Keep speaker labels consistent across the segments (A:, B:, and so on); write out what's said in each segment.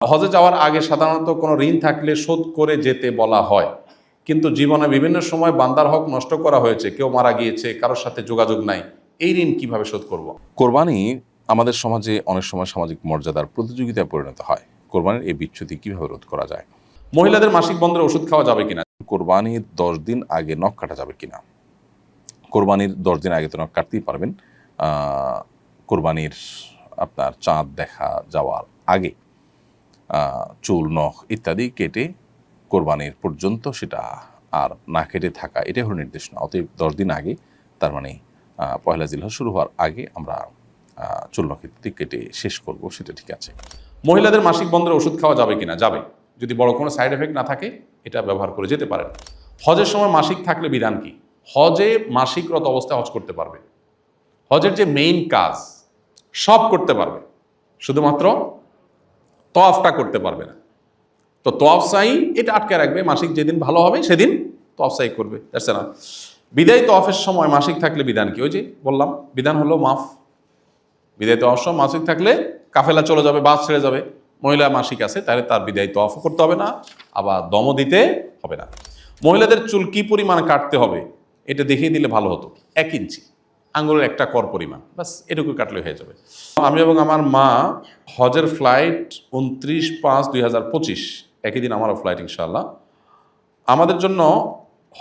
A: হজে যাওয়ার আগে সাধারণত কোনো ঋণ থাকলে শোধ করে যেতে বলা হয়। কিন্তু জীবনে বিভিন্ন সময় বান্দার হক নষ্ট করা হয়েছে কেউ মারা গিয়েছে কারোর সাথে যোগাযোগ নাই এই ঋণ কীভাবে শোধ করব।
B: কোরবানি আমাদের সমাজে অনেক সময় সামাজিক মর্যাদার প্রতিযোগিতায় পরিণত হয়। কোরবানির এই বিচ্ছুতি কীভাবে রোধ করা যায়?
A: মহিলাদের মাসিক বন্ধের ওষুধ খাওয়া যাবে কিনা?
B: কোরবানির দশ দিন আগে নখ কাটা যাবে কিনা? কোরবানির দশ দিন আগে তো নখ কাটতেই পারবেন। কোরবানির আপনার চাঁদ দেখা যাওয়ার আগে। চুল, নখ ইত্যাদি কেটে কোরবানির পর্যন্ত সেটা আর না কেটে থাকা, এটাই হলো নির্দেশ না। অতএব দশ দিন আগে, তার মানে পয়লা জিল্লা শুরু হওয়ার আগে আমরা চুল, নখ ইত্যাদি কেটে শেষ করব, সেটা ঠিক আছে।
A: মহিলাদের মাসিক বন্ধের ওষুধ খাওয়া যাবে কিনা? যাবে। যদি বড় কোনো সাইড এফেক্ট না থাকে, এটা ব্যবহার করে যেতে পারেন। হজের সময় মাসিক থাকলে বিধান কি? হজে মাসিকরত অবস্থায় হজ করতে পারবে। হজের যে মেইন কাজ, সব করতে পারবে। শুধুমাত্র তফটা করতে পারবে না। তো তফ সাই এটা আটকে রাখবে। মাসিক যেদিন ভালো হবে, সেদিন তফ সাই করবে। দেখছে না বিদায় তফের সময় মাসিক থাকলে বিধান কি? ওই যে বললাম, বিধান হলো মাফ। বিদায় তফ সময় মাসিক থাকলে কাফেলা চলে যাবে, বাস ছেড়ে যাবে। মহিলা মাসিক আছে, তাহলে তার বিদায় তফ করতে হবে না, আবার দমও দিতে হবে না। মহিলাদের চুল কি পরিমাণ কাটতে হবে, এটা দেখিয়ে দিলে ভালো হতো। এক ইঞ্চি। আঙ্গুলের একটা কর পরিমাণ। বাস এটুকু কাটলে হয়ে যাবে। আমি এবং আমার মা হজের ফ্লাইট উনত্রিশ পাঁচ দুই হাজার পঁচিশ, একই দিন আমারও ফ্লাইট ইনশাল্লাহ আমাদের জন্য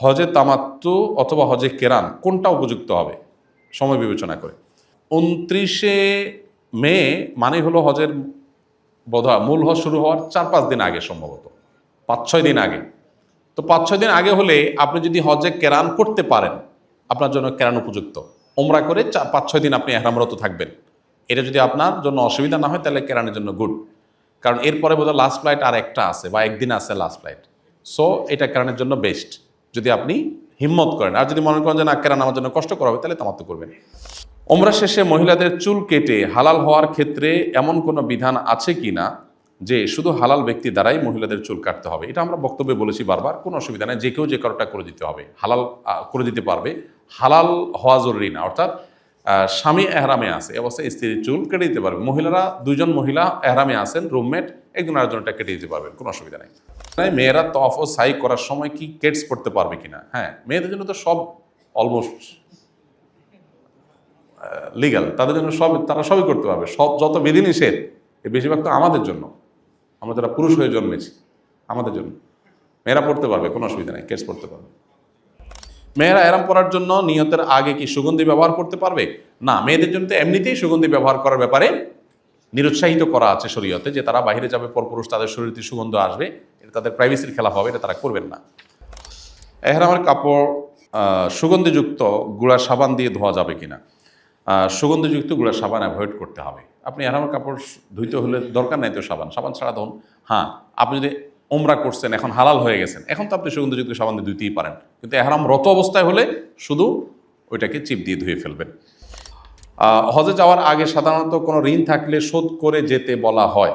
A: হজে তামাত্তু অথবা হজে কেরান কোনটা উপযুক্ত হবে? সময় বিবেচনা করে। উনত্রিশে মে মানে হলো হজের বোধহয় মূল হজ শুরু হওয়ার চার পাঁচ দিন আগে সম্ভবত। পাঁচ ছয় দিন আগে। তো পাঁচ ছয় দিন আগে হলে আপনি যদি হজে কেরান করতে পারেন, আপনার জন্য কেরান উপযুক্ত। ওমরা করে চা- পাঁচ, ছয় দিন আপনি এহরামরত থাকবেন। এটা যদি আপনার জন্য অসুবিধা না হয়, তাহলে কেরানের জন্য গুড কারণ এরপরে বোধহয় লাস্ট ফ্লাইট আর একটা আছে, বা একদিন আছে লাস্ট ফ্লাইট সো এটা কেরানের জন্য বেস্ট যদি আপনি হিম্মত করেন, আর যদি মনে করেন যে না, কেরান আমার জন্য কষ্ট করা হবে তাহলে তামাত্ম করবেন। ওমরা শেষে মহিলাদের চুল কেটে হালাল হওয়ার ক্ষেত্রে এমন কোনো বিধান আছে কি না, যে শুধু হালাল ব্যক্তি দ্বারাই মহিলাদের চুল কাটতে হবে? এটা আমরা বক্তব্যে বলেছি বারবার, কোনো অসুবিধা নেই, যে কেউ যে কারোটা করে দিতে হবে। হালাল করে দিতে পারবে। হালাল হওয়া জরুরি না। অর্থাৎ স্বামী এহরামে আছে অবস্থায় স্ত্রীর চুল কেটে দিতে পারবে। মহিলারা, দুইজন মহিলা এহরামে আছেন, রুমমেট, একজন আরেকজনটা কেটে দিতে পারবেন, কোনো অসুবিধা নেই। তাই মেয়েরা তফ ও সাই করার সময় কি কেটস পড়তে পারবে কিনা? হ্যাঁ মেয়েদের জন্য তো সব অলমোস্ট লিগাল তাদের জন্য সব, তারা সবই করতে পারবে। সব, যত বিধিনিষেধ এ বেশিরভাগ তো আমাদের জন্য। আমরা যারা পুরুষ হয়ে জন্মেছি, আমাদের জন্য। মেয়েরা পড়তে পারবে, কোনো অসুবিধা নেই কেটস পড়তে পারবে। মেয়েরা এরাম পড়ার জন্য নিয়তের আগে কি সুগন্ধি ব্যবহার করতে পারবে? না, মেয়েদের জন্য তো এমনিতেই সুগন্ধি ব্যবহার করার ব্যাপারে নিরুৎসাহিত করা আছে শরীয়তে যে তারা বাইরে যাবে, পরপুরুষ তাদের শরীরে সুগন্ধ আসবে, এটা তাদের প্রাইভেসির খেলাফ হবে, এটা তারা করবেন না। এহরামের কাপড় সুগন্ধিযুক্ত গুঁড়া সাবান দিয়ে ধোয়া যাবে কিনা? সুগন্ধিযুক্ত গুঁড়া সাবান অ্যাভয়েড করতে হবে। আপনি এহরামের কাপড় ধুইতে হলে দরকার নাই তো সাবান? সাবান ছাড়া ধরুন হ্যাঁ আপনি যদি ওমরা করছেন, এখন হালাল হয়ে গেছেন। এখন তো আপনি সুগন্ধিযুক্ত সাবান দিয়ে ধুইতেই পারেন। কিন্তু এহারাম রত অবস্থায় হলে শুধু ওইটাকে চিপ দিয়ে ধুয়ে ফেলবেন। হজে যাওয়ার আগে সাধারণত কোনো ঋণ থাকলে শোধ করে যেতে বলা হয়।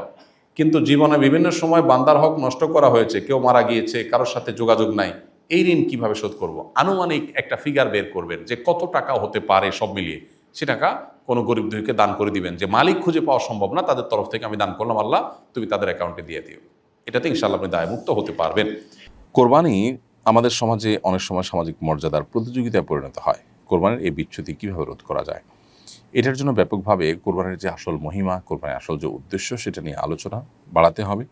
A: কিন্তু জীবনে বিভিন্ন সময় বান্দার হক নষ্ট করা হয়েছে, কেউ মারা গিয়েছে, কারোর সাথে যোগাযোগ নাই। এই ঋণ কীভাবে শোধ করব? আনুমানিক একটা ফিগার বের করবেন যে কত টাকা হতে পারে সব মিলিয়ে। সে টাকা কোনো গরিব দুইকে দান করে দিবেন যে মালিক খুঁজে পাওয়া সম্ভব না, তাদের তরফ থেকে আমি দান করলাম, আল্লাহ, তুমি তাদের অ্যাকাউন্টে দিয়ে দিও। এটাতে ইনশাল্লাহ আপনি দায়মুক্ত হতে পারবেন।
B: কোরবানি আমাদের সমাজে অনেক সময় সামাজিক মর্যাদার প্রতিযোগিতায় পরিণত হয়। কোরবানির এই বিচ্যুতি কীভাবে রোধ করা যায়? এটার জন্য ব্যাপকভাবে কোরবানির যে আসল মহিমা, কোরবানির আসল যে উদ্দেশ্য, সেটা নিয়ে আলোচনা বাড়াতে হবে।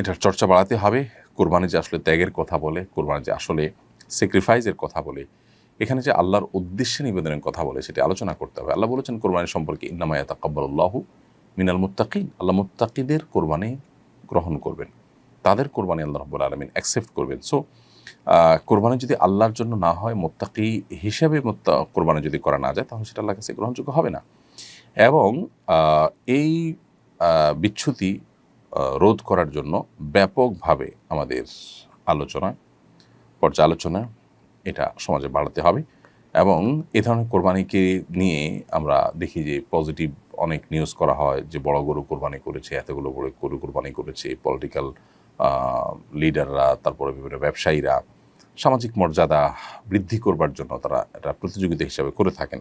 B: এটার চর্চা বাড়াতে হবে। কোরবানি যে আসলে ত্যাগের কথা বলে, কোরবানি যে আসলে স্যাক্রিফাইসের কথা বলে, এখানে যে আল্লাহর উদ্দেশ্যে নিবেদনের কথা বলে, সেটি আলোচনা করতে হবে। আল্লাহ বলেছেন, কোরবানি সম্পর্কে ইন্নামায়া তাকাব্বাল্লাহু মিনাল মুত্তাকিন। আল্লাহ মুত্তাকিদের কোরবানি গ্রহণ করবেন। তাদের কোরবানি আল্লাহ রব্বুল আলমিন অ্যাকসেপ্ট করবেন। সো কোরবানি যদি আল্লাহর জন্য না হয় মোত্তাকি হিসেবে মোত্তা কোরবানি যদি করা না যায় তাহলে সেটা আল্লাহ কাছে গ্রহণযোগ্য হবে না। এবং এই আহ, বিচ্যুতি রোধ করার জন্য ব্যাপকভাবে আমাদের আলোচনা পর্যালোচনা এটা সমাজে বাড়াতে হবে। এবং এ ধরনের কোরবানিকে নিয়ে আমরা দেখি যে পজিটিভ অনেক নিউজ করা হয় যে বড় গরু কোরবানি করেছে, এতগুলো বড় গরু কোরবানি করেছে পলিটিক্যাল লিডাররা তারপরে বিভিন্ন ব্যবসায়ীরা, সামাজিক মর্যাদা বৃদ্ধি করবার জন্য তারা এটা প্রতিযোগিতা হিসাবে করে থাকেন।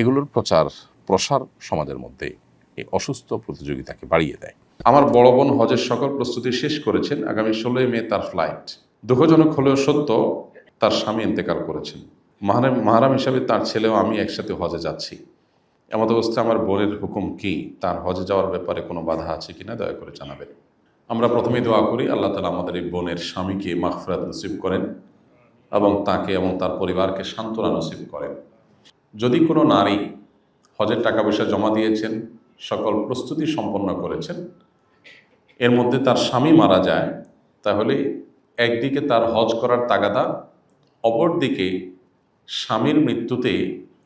B: এগুলোর প্রচার, প্রসার সমাজের মধ্যে এই অসুস্থ প্রতিযোগিতাকে বাড়িয়ে দেয়।
A: আমার বড় বোন হজের সকল প্রস্তুতি শেষ করেছেন। আগামী ষোলোই মে তার ফ্লাইট দুঃখজনক হলেও সত্য, তার স্বামী ইন্তেকাল করেছেন। মাহারাম মাহারাম হিসাবে তার ছেলেও আমি একসাথে হজে যাচ্ছি। এমত অবস্থায় আমার বোনের হুকুম কি? তার হজে যাওয়ার ব্যাপারে কোনো বাধা আছে কিনা? দয়া করে জানাবেন। আমরা প্রথমেই দোয়া করি, আল্লাহ তালা আমাদের এই বোনের স্বামীকে মাগফিরাত নসিব করেন এবং তাকে এবং তার পরিবারকে সান্ত্বনা নসিব করেন। যদি কোনো নারী হজের টাকা পয়সা জমা দিয়েছেন, সকল প্রস্তুতি সম্পন্ন করেছেন, এর মধ্যে তার স্বামী মারা যায়, তাহলে একদিকে তার হজ করার তাগাদা, অপরদিকে স্বামীর মৃত্যুতে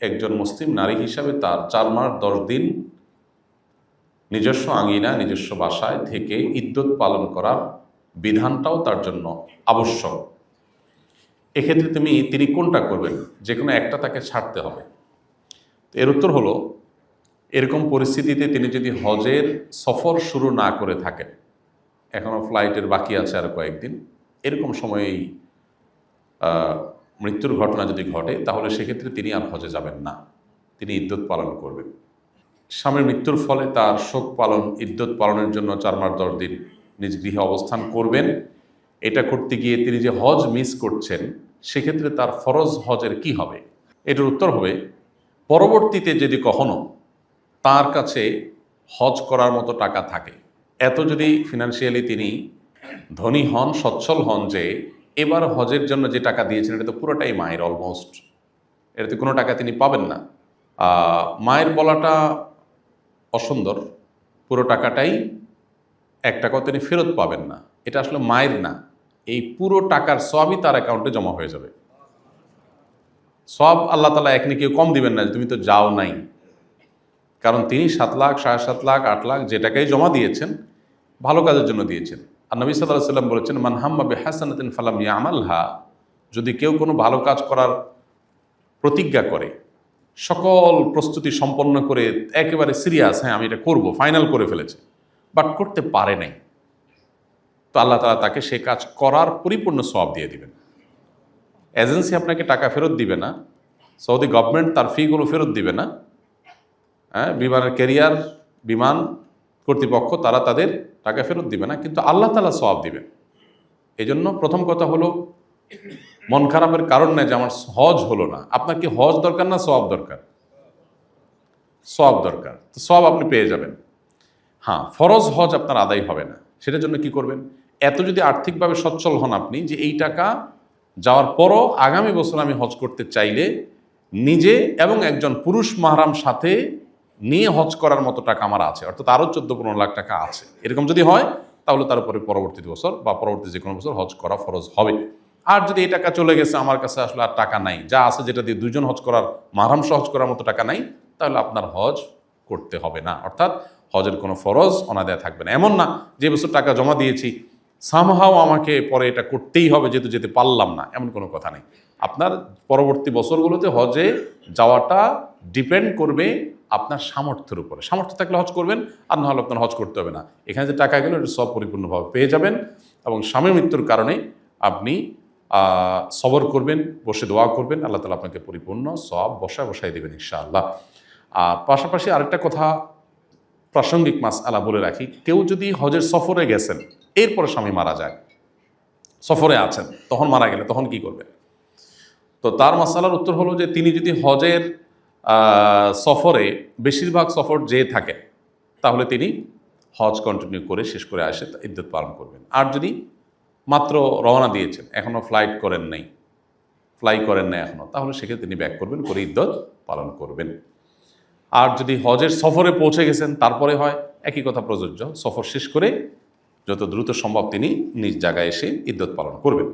A: একজন মুসলিম নারী হিসাবে তার চার মাস, দশ দিন নিজস্ব আঙিনা নিজস্ব বাসায় থেকে ইদ্যত পালন করার বিধানটাও তার জন্য আবশ্যক। এক্ষেত্রে তুমি তিনি কোনটা করবেন যে কোনো একটা তাকে ছাড়তে হবে। এর উত্তর হলো, এরকম পরিস্থিতিতে তিনি যদি হজের সফর শুরু না করে থাকেন এখনও ফ্লাইটের বাকি আছে আর কয়েকদিন, এরকম সময়েই মৃত্যুর ঘটনা যদি ঘটে, তাহলে সেক্ষেত্রে তিনি আর হজে যাবেন না। তিনি ইদ্যত পালন করবেন। স্বামীর মৃত্যুর ফলে তার শোক পালন, ইদ্যত পালনের জন্য চার মাস দশ দিন নিজ গৃহে অবস্থান করবেন। এটা করতে গিয়ে তিনি যে হজ মিস করছেন, সেক্ষেত্রে তার ফরজ হজের কি হবে? এটার উত্তর হবে, পরবর্তীতে যদি কখনো তার কাছে হজ করার মতো টাকা থাকে, এত যদি ফিনান্সিয়ালি তিনি ধনী হন, সচ্ছল হন যে এবার হজের জন্য যে টাকা দিয়েছেন, এটা তো পুরোটাই মায়ের অলমোস্ট এটাতে কোনো টাকা তিনি পাবেন না। মায়ের বলাটা অসুন্দর। পুরো টাকাটাই এক টাকাও তিনি ফেরত পাবেন না। এটা আসলে মায়ের না। এই পুরো টাকার সবই তার অ্যাকাউন্টে জমা হয়ে যাবে। সব আল্লাহ তালা এক কেউ কম দিবেন না তুমি তো যাও নাই। কারণ তিনি সাত লাখ, সাড়ে সাত লাখ, আট লাখ যে টাকাই জমা দিয়েছেন, ভালো কাজের জন্য দিয়েছেন। আর নবী সাল্লাহ সাল্লাম বলেছেন, মান হাম্মা বেহাসানাতিন ফালাম ইয়ামালহা যদি কেউ কোনো ভালো কাজ করার প্রতিজ্ঞা করে, সকল প্রস্তুতি সম্পন্ন করে, একেবারে সিরিয়াস হ্যাঁ আমি এটা করব, ফাইনাল করে ফেলেছে বাট করতে পারে নাই, তো আল্লাহ তালা তাকে সে কাজ করার পরিপূর্ণ সব দিয়ে দিবেন। এজেন্সি আপনাকে টাকা ফেরত দিবে না, সৌদি গভর্নমেন্ট তার ফিগুলো ফেরত দিবে না হ্যাঁ বিমানের ক্যারিয়ার, বিমান কর্তৃপক্ষ তারা তাদের টাকা ফেরত দিবে না, কিন্তু আল্লাহ তালা সব দিবেন। এই জন্য প্রথম কথা হলো, মন খারাপের কারণ নেই যে আমার হজ হলো না। আপনার কি হজ দরকার না সব দরকার? সব দরকার। তো সব আপনি পেয়ে যাবেন। হ্যাঁ ফরজ হজ আপনার আদায় হবে না। সেটার জন্য কি করবেন? এত যদি আর্থিকভাবে সচ্ছল হন আপনি যে এই টাকা যাওয়ার পরও আগামী বছর আমি হজ করতে চাইলে নিজে এবং একজন পুরুষ মাহারাম সাথে নিয়ে হজ করার মতো টাকা আমার আছে, অর্থাৎ আরও চোদ্দ পনেরো লাখ টাকা আছে। এরকম যদি হয়, তাহলে তার উপরে পরবর্তী বছর বা পরবর্তী যে কোনো বছর হজ করা ফরজ হবে। আর যদি এই টাকা চলে গেছে, আমার কাছে আসলে আর টাকা নাই, যা আছে যেটা দিয়ে দুজন হজ করার মাহারাম সহজ করার মতো টাকা নাই, তাহলে আপনার হজ করতে হবে না। অর্থাৎ হজের কোনো ফরজ অনাদায় থাকবে না। এমন না, যে বছর টাকা জমা দিয়েছি সামহাও আমাকে পরে এটা করতেই হবে, যেহেতু যেতে পারলাম না, এমন কোনো কথা নেই। আপনার পরবর্তী বছরগুলোতে হজে যাওয়াটা ডিপেন্ড করবে আপনার সামর্থ্যের উপরে। সামর্থ্য থাকলে হজ করবেন, আর নাহলে আপনার হজ করতে হবে না। এখানে যে টাকা গেলো, এটা সব পরিপূর্ণভাবে পেয়ে যাবেন এবং স্বামীর মৃত্যুর কারণে আপনি সবর করবেন, বসে দোয়া করবেন, আল্লাহ তালা আপনাকে পরিপূর্ণ সব বসায় বসায় দেবেন ইনশাআল্লাহ। আর পাশাপাশি আরেকটা কথা প্রাসঙ্গিক মাস আলা বলে রাখি, কেউ যদি হজের সফরে গেছেন, এরপরে স্বামী মারা যায়, সফরে আছেন, তখন মারা গেলে তখন কি করবেন? তো তার মাসালার উত্তর হলো যে তিনি যদি হজের সফরে বেশিরভাগ সফর যেয়ে থাকে, তাহলে তিনি হজ কন্টিনিউ করে শেষ করে আসে ইদ্যুৎ পালন করবেন। আর যদি মাত্র রওনা দিয়েছেন এখনও ফ্লাইট করেন নাই ফ্লাই করেন নাই এখনও তাহলে সেক্ষেত্রে তিনি ব্যাক করবেন, করে ইদ্যত পালন করবেন। আর যদি হজের সফরে পৌঁছে গেছেন, তারপরে হয়, একই কথা প্রযোজ্য, সফর শেষ করে যত দ্রুত সম্ভব তিনি নিজ জায়গায় এসে ইদ্যত পালন করবেন।